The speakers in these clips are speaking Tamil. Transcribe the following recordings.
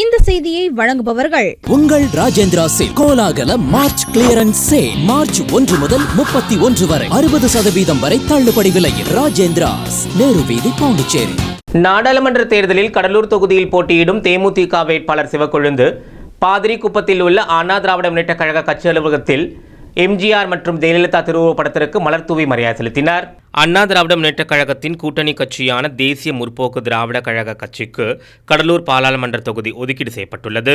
இந்த செய்தியை வழங்குபவர்கள் உங்கள் ராஜேந்திரா சில் கோலாகல மார்ச் கிளியரன்ஸ் சேல் மார்ச் ஒன்று முதல் முப்பத்தி ஒன்று வரை. அறுபது சதவீதம் வரை தள்ளுபடி விலையில் ராஜேந்திராஸ் நேரு வீதி பாண்டிச்சேரி. நாடாளுமன்ற தேர்தலில் கடலூர் தொகுதியில் போட்டியிடும் தேமுதிக வேட்பாளர் சிவக்கொழுந்து பாதிரிக்குப்பத்தில் உள்ள அண்ணா திராவிட முன்னேற்ற கழக கட்சி அலுவலகத்தில் எம்ஜிஆர் மற்றும் ஜெயலலிதா திருவுருவப்படத்திற்கு மலர் தூவி மரியாதை செலுத்தினார். அண்ணா திராவிட முன்னேற்ற கழகத்தின் கூட்டணி கட்சியான தேசிய முற்போக்கு திராவிட கழக கட்சிக்கு கடலூர் பாராளுமன்ற தொகுதி ஒதுக்கீடு செய்யப்பட்டுள்ளது.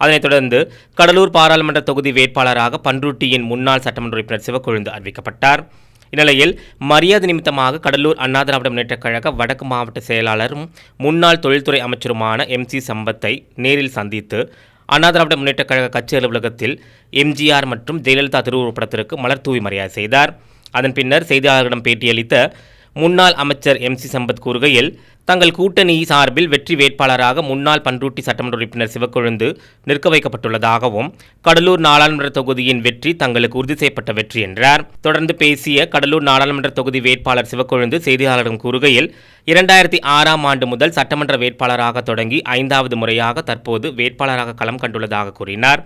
அதனைத் தொடர்ந்து கடலூர் பாராளுமன்ற தொகுதி வேட்பாளராக பன்ருட்டியின் முன்னாள் சட்டமன்ற உறுப்பினர் சிவக்கொழுந்து அறிவிக்கப்பட்டார். இந்நிலையில் மரியாதை நிமித்தமாக கடலூர் அண்ணா திராவிட முன்னேற்றக் கழக வடக்கு மாவட்ட செயலாளரும் முன்னாள் தொழில்துறை அமைச்சருமான எம் சி சம்பத்தை நேரில் சந்தித்து அண்ணா திராவிட முன்னேற்ற கழக கட்சி அலுவலகத்தில் எம்ஜிஆர் மற்றும் ஜெயலலிதா திருவுருப்படத்திற்கு மலர் தூவி மரியாதை செய்தார். அதன் பின்னர் செய்தியாளர்களிடம் பேட்டியளித்த முன்னாள் அமைச்சர் எம் சி சம்பத் கூறுகையில் தங்கள் கூட்டணி சார்பில் வெற்றி வேட்பாளராக முன்னாள் பன்ருட்டி சட்டமன்ற உறுப்பினர் சிவக்கொழுந்து நிற்க வைக்கப்பட்டுள்ளதாகவும் கடலூர் நாடாளுமன்ற தொகுதியின் வெற்றி தங்களுக்கு உறுதி செய்யப்பட்ட வெற்றி என்றார். தொடர்ந்து பேசிய கடலூர் நாடாளுமன்ற தொகுதி வேட்பாளர் சிவக்கொழுந்து செய்தியாளர்களிடம் கூறுகையில் இரண்டாயிரத்தி ஆறாம் ஆண்டு முதல் சட்டமன்ற வேட்பாளராக தொடங்கி ஐந்தாவது முறையாக தற்போது வேட்பாளராக களம் கண்டுள்ளதாக கூறினார்.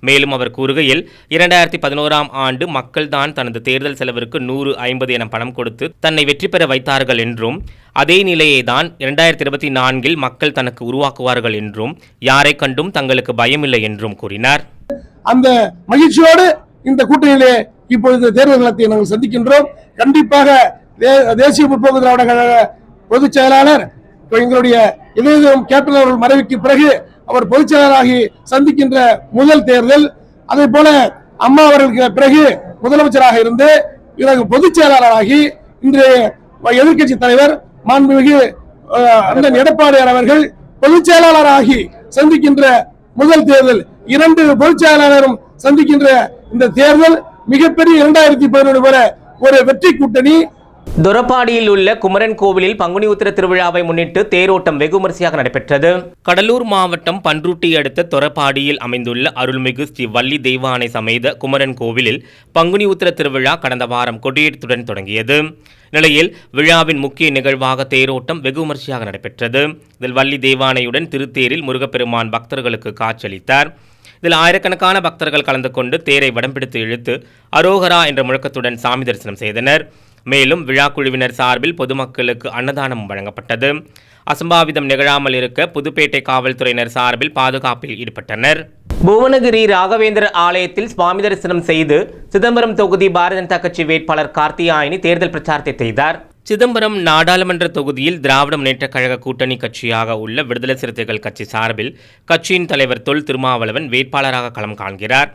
மேலும் அவர் கூறுகையில் இரண்டாயிரத்தி பதினோராம் ஆண்டு மக்கள்தான் தனது தேர்தல் செலவிற்கு நூறு ஐம்பது என பணம் கொடுத்து தன்னை வெற்றி பெற வைத்தார்கள் என்றும் அதே நிலையை தான் இரண்டாயிரத்தி இருபத்தி நான்கில் மக்கள் தனக்கு உருவாக்குவார்கள் என்றும் யாரை கண்டும் தங்களுக்கு பயமில்லை என்றும் கூறினார். அந்த மகிழ்ச்சியோடு இந்த கூட்டணியிலே இப்பொழுது தேர்தல் நாங்கள் சந்திக்கின்றோம். கண்டிப்பாக தே- தேசிய முற்போக்கு திராவிட கழக பொதுச் செயலாளர் எங்களுடைய இதயம் கேப்டன் அவர்கள் மறைவுக்கு பிறகு அவர் பொதுச்செயலாளராகி சந்திக்கின்ற முதல் தேர்தல். அதே போல அம்மா அவர்களுக்கு பிறகு முதலமைச்சராக இருந்து பிறகு பொதுச் செயலாளராகி இன்றைய எதிர்க்கட்சி தலைவர் மாண்புமிகு அண்ணன் எடப்பாடியார் அவர்கள் பொதுச் செயலாளராகி சந்திக்கின்ற முதல் தேர்தல். இரண்டு பொதுச் செயலாளரும் சந்திக்கின்ற இந்த தேர்தல் மிகப்பெரிய இரண்டாயிரத்தி பதினொன்று வரை ஒரு வெற்றி கூட்டணி துரப்பாடியில் உள்ள குமரன் கோவிலில் பங்குனி உத்திர திருவிழாவை முன்னிட்டு தேரோட்டம் வெகு விமரிசையாக நடைபெற்றது. கடலூர் மாவட்டம் பன்ருட்டி அடுத்த துரப்பாடியில் அமைந்துள்ள அருள்மிகு ஸ்ரீ வள்ளி தெய்வானை சமேத குமரன் கோவிலில் பங்குனி உத்திர திருவிழா கடந்த வாரம் கொடியேற்றத்துடன் தொடங்கியது. நிலையில் விழாவின் முக்கிய நிகழ்வாக தேரோட்டம் வெகு விமரிசையாக நடைபெற்றது. இதில் வள்ளி தெய்வானையுடன் திருத்தேரில் முருகப்பெருமான் பக்தர்களுக்கு காட்சியளித்தார். இதில் ஆயிரக்கணக்கான பக்தர்கள் கலந்து கொண்டு தேரை வடம் பிடித்து இழுத்து அரோகரா என்ற முழக்கத்துடன் சாமி தரிசனம் செய்தனர். மேலும் விழா குழுவினர் சார்பில் பொதுமக்களுக்கு அன்னதானம் வழங்கப்பட்டது. அசம்பாவிதம் நிகழாமல் இருக்க புதுப்பேட்டை காவல்துறையினர் சார்பில் பாதுகாப்பில் ஈடுபட்டனர். புவனகிரி ராகவேந்திரர் ஆலயத்தில் சுவாமி தரிசனம் செய்து சிதம்பரம் தொகுதி பாரதிய ஜனதா கட்சி வேட்பாளர் கார்த்தியாயினி தேர்தல் பிரச்சாரத்தை செய்தார். சிதம்பரம் நாடாளுமன்ற தொகுதியில் திராவிட முன்னேற்றக் கழக கூட்டணி கட்சியாக உள்ள விடுதலை சிறுத்தைகள் கட்சி சார்பில் கட்சியின் தலைவர் தொல் திருமாவளவன் வேட்பாளராக களம் காண்கிறார்.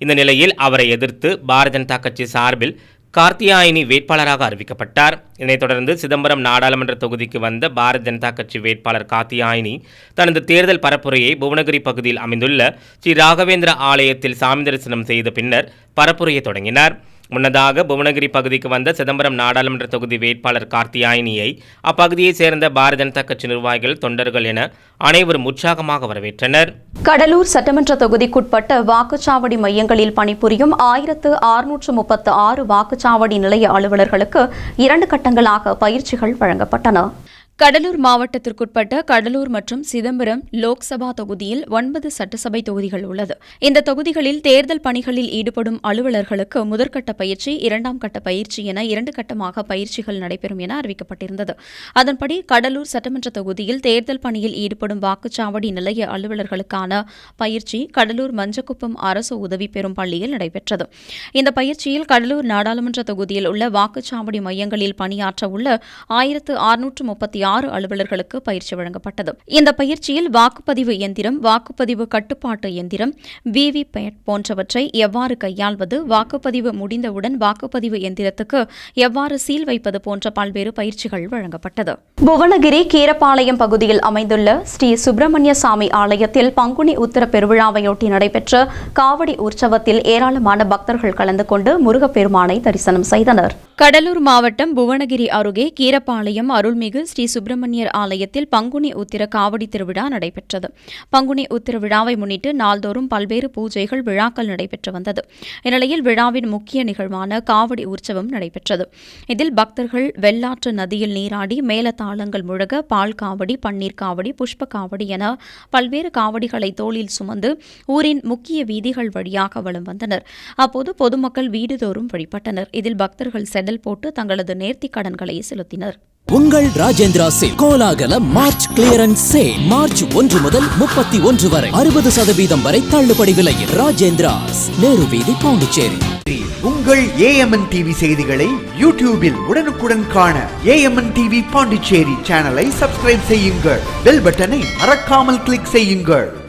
இந்த நிலையில் அவரை எதிர்த்து பாரதிய ஜனதா கட்சி சார்பில் கார்த்தியாயினி வேட்பாளராக அறிவிக்கப்பட்டார். இதனைத் தொடர்ந்து சிதம்பரம் நாடாளுமன்ற தொகுதிக்கு வந்த பாரதிய ஜனதா கட்சி வேட்பாளர் கார்த்தியாயினி தனது தேர்தல் பரப்புரையை புவனகிரி பகுதியில் அமைந்துள்ள ஸ்ரீ ராகவேந்திர ஆலயத்தில் சாமி தரிசனம் செய்த பின்னர் பரப்புரையை தொடங்கினார். முன்னதாக புவனகிரி பகுதிக்கு வந்த சிதம்பரம் நாடாளுமன்ற தொகுதி வேட்பாளர் கார்த்தியாயினியை அப்பகுதியைச் சேர்ந்த பாரதிய ஜனதா கட்சி நிர்வாகிகள் தொண்டர்கள் என அனைவரும் உற்சாகமாக வரவேற்றனர். கடலூர் சட்டமன்ற தொகுதிக்குட்பட்ட வாக்குச்சாவடி மையங்களில் பணிபுரியும் ஆயிரத்து அறுநூற்று முப்பத்து ஆறு வாக்குச்சாவடி நிலைய அலுவலர்களுக்கு இரண்டு கட்டங்களாக பயிற்சிகள் வழங்கப்பட்டன. கடலூர் மாவட்டத்திற்குட்பட்ட கடலூர் மற்றும் சிதம்பரம் லோக்சபா தொகுதியில் ஒன்பது சட்டசபை தொகுதிகள் உள்ளது. இந்த தொகுதிகளில் தேர்தல் பணிகளில் ஈடுபடும் அலுவலர்களுக்கு முதற்கட்ட பயிற்சி இரண்டாம் கட்ட பயிற்சி என இரண்டு கட்டமாக பயிற்சிகள் நடைபெறும் என அறிவிக்கப்பட்டிருந்தது. அதன்படி கடலூர் சட்டமன்ற தொகுதியில் தேர்தல் பணியில் ஈடுபடும் வாக்குச்சாவடி நிலைய அலுவலர்களுக்கான பயிற்சி கடலூர் மஞ்சக்குப்பம் அரசு உதவி பெறும் பள்ளியில் நடைபெற்றது. இந்த பயிற்சியில் கடலூர் நாடாளுமன்ற தொகுதியில் உள்ள வாக்குச்சாவடி மையங்களில் பணியாற்ற உள்ள ஆயிரத்து அறுநூற்று முப்பத்தி ஆறு அலுவலர்களுக்கு பயிற்சி வழங்கப்பட்டது. இந்த பயிற்சியில் வாக்குப்பதிவு எந்திரம் வாக்குப்பதிவு கட்டுப்பாட்டு எந்திரம் விவி பேட் போன்றவற்றை எவ்வாறு கையாள்வது வாக்குப்பதிவு முடிந்தவுடன் வாக்குப்பதிவு எந்திரத்துக்கு எவ்வாறு சீல் வைப்பது போன்ற பல்வேறு பயிற்சிகள் வழங்கப்பட்டது. புவனகிரி கீரப்பாளையம் பகுதியில் அமைந்துள்ள ஸ்ரீ சுப்பிரமணிய சாமி ஆலயத்தில் பங்குனி உத்தர பெருவிழாவையொட்டி நடைபெற்ற காவடி உற்சவத்தில் ஏராளமான பக்தர்கள் கலந்து கொண்டு முருகப்பெருமானை தரிசனம் செய்தனர். கடலூர் மாவட்டம் புவனகிரி அருகே கீரப்பாளையம் அருள்மிகு ஸ்ரீ சுப்பிரமணியர் ஆலயத்தில் பங்குனி உத்திர காவடி திருவிழா நடைபெற்றது. பங்குனி உத்திர விழாவை முன்னிட்டு நாள்தோறும் பல்வேறு பூஜைகள் விழாக்கள் நடைபெற்று வந்தது. இந்நிலையில் விழாவின் முக்கிய நிகழ்வான காவடி உற்சவம் நடைபெற்றது. இதில் பக்தர்கள் வெள்ளாற்று நதியில் நீராடி மேலதாளங்கள் முழக பால் காவடி பன்னீர் காவடி புஷ்ப காவடி என பல்வேறு காவடிகளை தோளில் சுமந்து ஊரின் முக்கிய வீதிகள் வழியாக வலம் வந்தனர். அப்போது பொதுமக்கள் வீடுதோறும் வழிபட்டனர். இதில் பக்தர்கள் செடல் போட்டு தங்களது நேர்த்திக் கடன்களை செலுத்தினர். உங்கள் ராஜேந்திரா சேல். கோலாகல மார்ச் கிளியரன்ஸ் சேல் மார்ச் ஒன்று முதல் முப்பத்தி ஒன்று வரை. அறுபது சதவீதம் வரை தள்ளுபடி விலையில் ராஜேந்திராஸ் நேரு வீதி பாண்டிச்சேரி. உங்கள் ஏஎம்என் டிவி செய்திகளை யூடியூபில் உடனுக்குடன் காண ஏஎம்என் டிவி பாண்டிச்சேரி சேனலை சப்ஸ்கிரைப் செய்யுங்கள். பெல் பட்டனை மறக்காமல் கிளிக் செய்யுங்கள்.